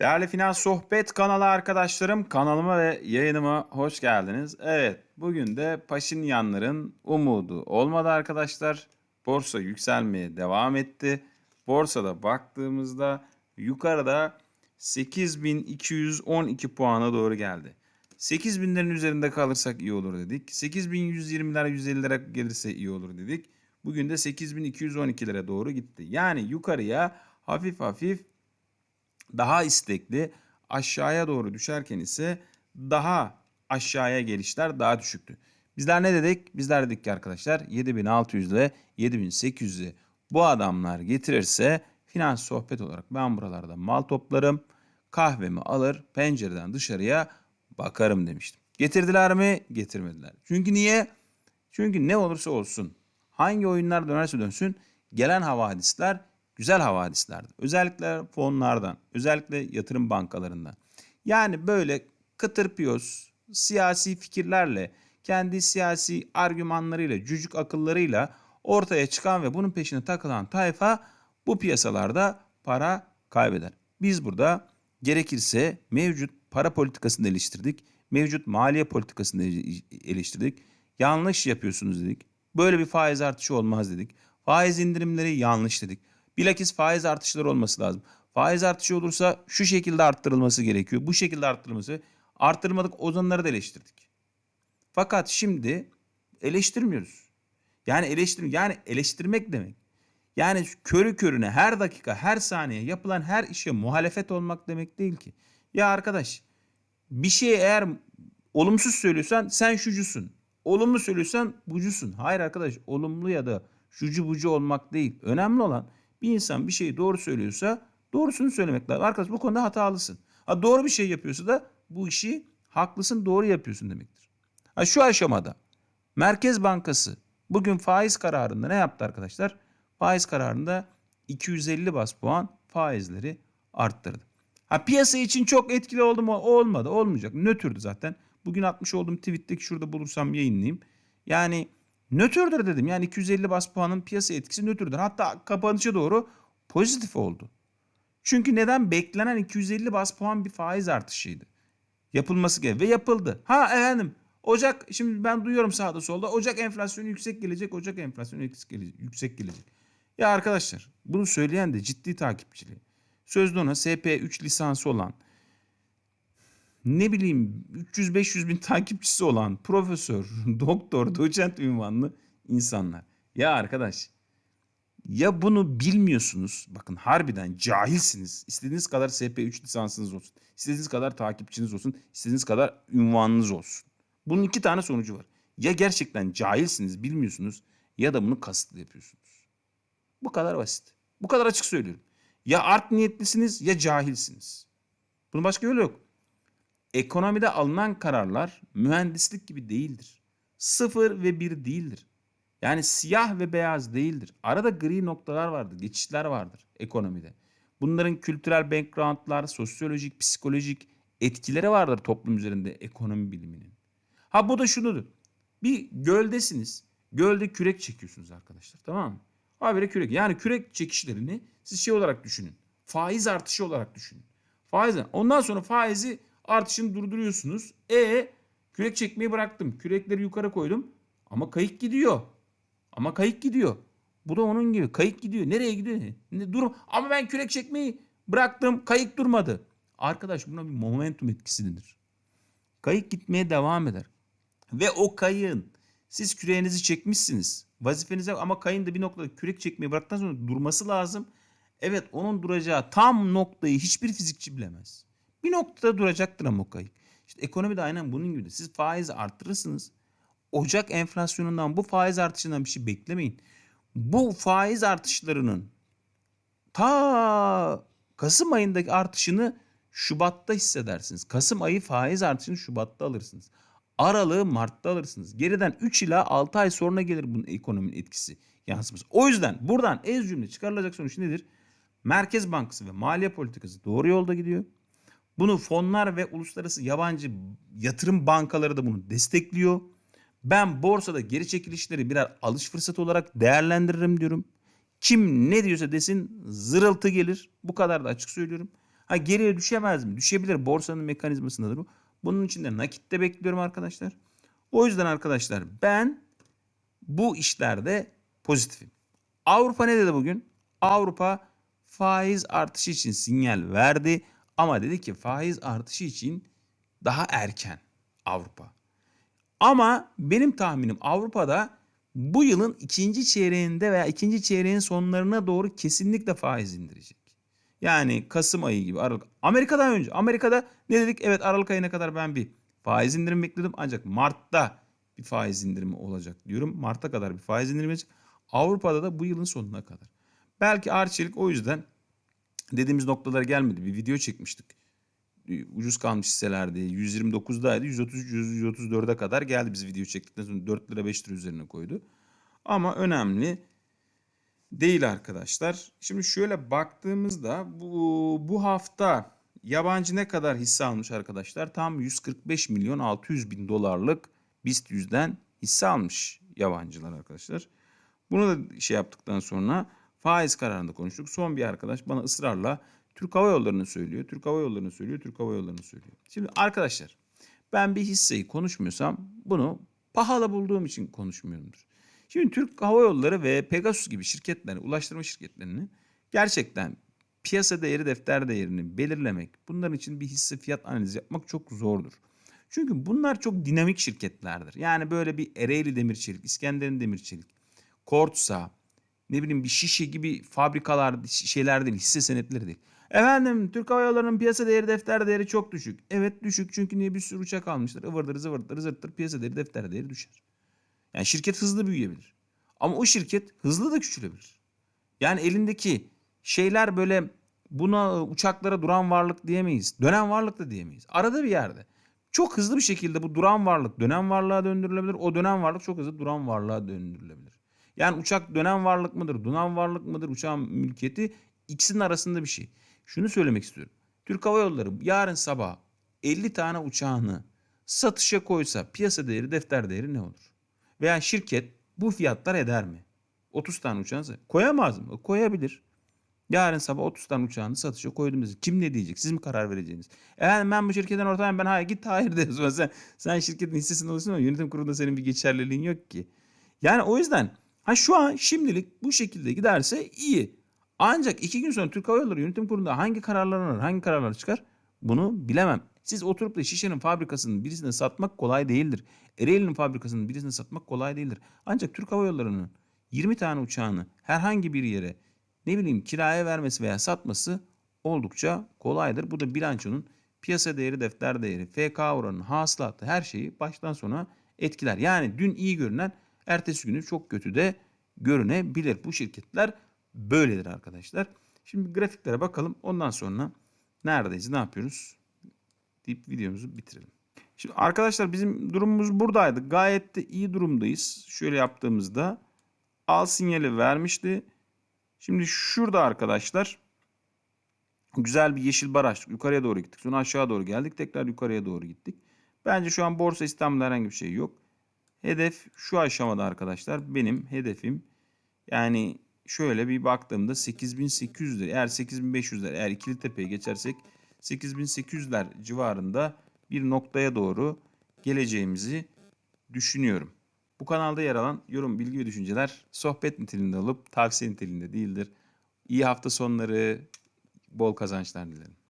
Değerli Finans Sohbet kanalı arkadaşlarım, kanalıma ve yayınıma hoş geldiniz. Evet, bugün de Paşinyanların umudu olmadı arkadaşlar. Borsa yükselmeye devam etti. Borsada baktığımızda yukarıda 8212 puana doğru geldi. 8000'lerin üzerinde kalırsak iyi olur dedik. 8120'ler 150'lere gelirse iyi olur dedik. Bugün de 8212'lere doğru gitti. Yani yukarıya hafif hafif daha istekli aşağıya doğru düşerken ise daha aşağıya gelişler daha düşüktü. Bizler ne dedik? Bizler dedik ki arkadaşlar 7600 ile 7800'e bu adamlar getirirse finans sohbet olarak ben buralarda mal toplarım, kahvemi alır, pencereden dışarıya bakarım demiştim. Getirdiler mi? Getirmediler. Çünkü niye? Çünkü ne olursa olsun, hangi oyunlar dönerse dönsün gelen havadisler güzel havadislerdi. Özellikle fonlardan, özellikle yatırım bankalarından. Yani böyle kıtır piyos, siyasi fikirlerle, kendi siyasi argümanlarıyla, cücük akıllarıyla ortaya çıkan ve bunun peşine takılan tayfa bu piyasalarda para kaybeder. Biz burada gerekirse mevcut para politikasını eleştirdik, mevcut maliye politikasını eleştirdik. Yanlış yapıyorsunuz dedik. Böyle bir faiz artışı olmaz dedik. Faiz indirimleri yanlış dedik. Bilakis faiz artışları olması lazım. Faiz artışı olursa şu şekilde arttırılması gerekiyor. Bu şekilde arttırılması. Arttırmadık ozanları da eleştirdik. Fakat şimdi eleştirmiyoruz. Yani eleştir yani eleştirmek demek. Yani körü körüne her dakika her saniye yapılan her işe muhalefet olmak demek değil ki. Ya arkadaş bir şey eğer olumsuz söylüyorsan sen şucusun. Olumlu söylüyorsan bucusun. Hayır arkadaş olumlu ya da şucu bucu olmak değil. Önemli olan bir insan bir şeyi doğru söylüyorsa doğrusunu söylemek lazım. Arkadaş bu konuda hatalısın. Ha doğru bir şey yapıyorsa da bu işi haklısın doğru yapıyorsun demektir. Ha şu aşamada Merkez Bankası bugün faiz kararında ne yaptı arkadaşlar? Faiz kararında 250 bas puan faizleri arttırdı. Ha piyasa için çok etkili oldu mu? Olmadı. Olmayacak. Nötrdü zaten. Bugün atmış olduğum tweet'teki şurada bulursam yayınlayayım. Yani nötrdür dedim. Yani 250 bas puanın piyasa etkisi nötrdür. Hatta kapanışa doğru pozitif oldu. Çünkü neden? Beklenen 250 bas puan bir faiz artışıydı. Yapılması gerekiyor ve yapıldı. Ha efendim Ocak şimdi ben duyuyorum sağda solda Ocak enflasyonu yüksek gelecek. Ocak enflasyonu yüksek gelecek. Ya arkadaşlar bunu söyleyen de ciddi takipçili. Sözde ona SP3 lisansı olan ne bileyim 300-500 bin takipçisi olan profesör, doktor, doçent ünvanlı insanlar. Ya arkadaş ya bunu bilmiyorsunuz. Bakın harbiden cahilsiniz. İstediğiniz kadar SP3 lisansınız olsun. İstediğiniz kadar takipçiniz olsun. istediğiniz kadar ünvanınız olsun. Bunun iki tane sonucu var. Ya gerçekten cahilsiniz, bilmiyorsunuz ya da bunu kasıtlı yapıyorsunuz. Bu kadar basit. Bu kadar açık söylüyorum. Ya art niyetlisiniz ya cahilsiniz. Bunun başka yolu yok. Ekonomide alınan kararlar mühendislik gibi değildir. Sıfır ve bir değildir. Yani siyah ve beyaz değildir. Arada gri noktalar vardır, geçişler vardır ekonomide. Bunların kültürel backgroundlar, sosyolojik, psikolojik etkileri vardır toplum üzerinde ekonomi biliminin. Ha bu da şunudur. Bir göldesiniz. Gölde kürek çekiyorsunuz arkadaşlar tamam mı? Habire kürek. Yani kürek çekişlerini siz şey olarak düşünün. Faiz artışı olarak düşünün. Faiz. Ondan sonra faizi artışını durduruyorsunuz. E kürek çekmeyi bıraktım. Kürekleri yukarı koydum. Ama kayık gidiyor. Ama kayık gidiyor. Bu da onun gibi. Kayık gidiyor. Nereye gidiyor? Ne, dur. Ama ben kürek çekmeyi bıraktım. Kayık durmadı. Arkadaş buna bir momentum etkisidir. Kayık gitmeye devam eder. Ve o kayığın siz küreğinizi çekmişsiniz. Vazifenize ama kayın da bir noktada kürek çekmeyi bıraktıktan sonra durması lazım. Evet onun duracağı tam noktayı hiçbir fizikçi bilemez. Bir noktada duracaktır ama o kayık. İşte ekonomide aynen bunun gibi. Siz faizi arttırırsınız. Ocak enflasyonundan bu faiz artışından bir şey beklemeyin. Bu faiz artışlarının ta Kasım ayındaki artışını Şubat'ta hissedersiniz. Kasım ayı faiz artışını Şubat'ta alırsınız. Aralığı Mart'ta alırsınız. Geriden 3 ila 6 ay sonra gelir bunun ekonominin etkisi yansıması. O yüzden buradan ez cümle çıkarılacak sonuç nedir? Merkez Bankası ve maliye politikası doğru yolda gidiyor. Bunu fonlar ve uluslararası yabancı yatırım bankaları da bunu destekliyor. Ben borsada geri çekilişleri birer alış fırsatı olarak değerlendiririm diyorum. Kim ne diyorsa desin zırıltı gelir. Bu kadar da açık söylüyorum. Ha geriye düşemez mi? Düşebilir. Borsanın mekanizmasındadır bu. Bunun için de nakitte bekliyorum arkadaşlar. O yüzden arkadaşlar ben bu işlerde pozitifim. Avrupa ne dedi bugün? Avrupa faiz artışı için sinyal verdi ama dedi ki faiz artışı için daha erken Avrupa. Ama benim tahminim Avrupa'da bu yılın ikinci çeyreğinde veya ikinci çeyreğin sonlarına doğru kesinlikle faiz indirecek. Yani Kasım ayı gibi Aralık. Amerika'dan önce. Amerika'da ne dedik? Evet Aralık ayına kadar ben bir faiz indirimi bekledim. Ancak Mart'ta bir faiz indirimi olacak diyorum. Mart'a kadar bir faiz indirimi olacak. Avrupa'da da bu yılın sonuna kadar. Belki Arçelik o yüzden dediğimiz noktalara gelmedi. Bir video çekmiştik. Ee, Ucuz kalmış hisselerdi. 129'daydı. 133 134'e kadar geldi biz video çektikten sonra 4 lira 5 lira üzerine koydu. Ama önemli değil arkadaşlar. Şimdi şöyle baktığımızda bu, bu hafta yabancı ne kadar hisse almış arkadaşlar? Tam 145 milyon 600 bin dolarlık BIST 100'den hisse almış yabancılar arkadaşlar. Bunu da şey yaptıktan sonra faiz kararında konuştuk. Son bir arkadaş bana ısrarla Türk Hava Yolları'nı söylüyor. Türk Hava Yolları'nı söylüyor. Türk Hava Yolları'nı söylüyor. Şimdi arkadaşlar ben bir hisseyi konuşmuyorsam bunu pahalı bulduğum için konuşmuyorumdur. Şimdi Türk Hava Yolları ve Pegasus gibi şirketler, ulaştırma şirketlerini gerçekten piyasa değeri, defter değerini belirlemek, bunların için bir hisse fiyat analizi yapmak çok zordur. Çünkü bunlar çok dinamik şirketlerdir. Yani böyle bir Ereğli Demir Çelik, İskenderun Demir Çelik, Kortsa, ne bileyim bir şişe gibi fabrikalar şeyler değil, hisse senetleri değil. Efendim Türk Hava Yolları'nın piyasa değeri, defter değeri çok düşük. Evet düşük çünkü niye bir sürü uçak almışlar. Ivırdır zıvırdır zırttır piyasa değeri, defter değeri düşer. Yani şirket hızlı büyüyebilir. Ama o şirket hızlı da küçülebilir. Yani elindeki şeyler böyle buna uçaklara duran varlık diyemeyiz. Dönen varlık da diyemeyiz. Arada bir yerde. Çok hızlı bir şekilde bu duran varlık dönen varlığa döndürülebilir. O dönen varlık çok hızlı duran varlığa döndürülebilir. Yani uçak dönen varlık mıdır, duran varlık mıdır, uçağın mülkiyeti ikisinin arasında bir şey. Şunu söylemek istiyorum. Türk Hava Yolları yarın sabah 50 tane uçağını satışa koysa piyasa değeri, defter değeri ne olur? Veya şirket bu fiyatlar eder mi? 30 tane uçağını koyamaz mı? Koyabilir. Yarın sabah 30 tane uçağını satışa koydum dedi. Kim ne diyecek? Siz mi karar vereceğiniz? Efendim ben bu şirketten ortağım ben hayır git hayır de. Sonra sen, sen şirketin hissesinde olursun ama yönetim kurulunda senin bir geçerliliğin yok ki. Yani o yüzden ha şu an şimdilik bu şekilde giderse iyi. Ancak iki gün sonra Türk Hava Yolları yönetim kurulunda hangi kararlar alır, hangi kararlar çıkar bunu bilemem. Siz oturup da şişenin fabrikasının birisine satmak kolay değildir. Ereğli'nin fabrikasının birisine satmak kolay değildir. Ancak Türk Hava Yolları'nın 20 tane uçağını herhangi bir yere ne bileyim kiraya vermesi veya satması oldukça kolaydır. Bu da bilançonun piyasa değeri, defter değeri, FK oranı, hasılatı her şeyi baştan sona etkiler. Yani dün iyi görünen ertesi günü çok kötü de görünebilir. Bu şirketler böyledir arkadaşlar. Şimdi grafiklere bakalım. Ondan sonra neredeyiz, ne yapıyoruz deyip videomuzu bitirelim. Şimdi arkadaşlar bizim durumumuz buradaydı. Gayet de iyi durumdayız. Şöyle yaptığımızda al sinyali vermişti. Şimdi şurada arkadaşlar güzel bir yeşil bar açtık. Yukarıya doğru gittik. Sonra aşağı doğru geldik. Tekrar yukarıya doğru gittik. Bence şu an borsa İstanbul'da herhangi bir şey yok. Hedef şu aşamada arkadaşlar. Benim hedefim yani şöyle bir baktığımda 8800'ler. Eğer 8500'ler eğer ikili tepeye geçersek 8800'ler civarında bir noktaya doğru geleceğimizi düşünüyorum. Bu kanalda yer alan yorum, bilgi ve düşünceler sohbet niteliğinde olup tavsiye niteliğinde değildir. İyi hafta sonları, bol kazançlar dilerim.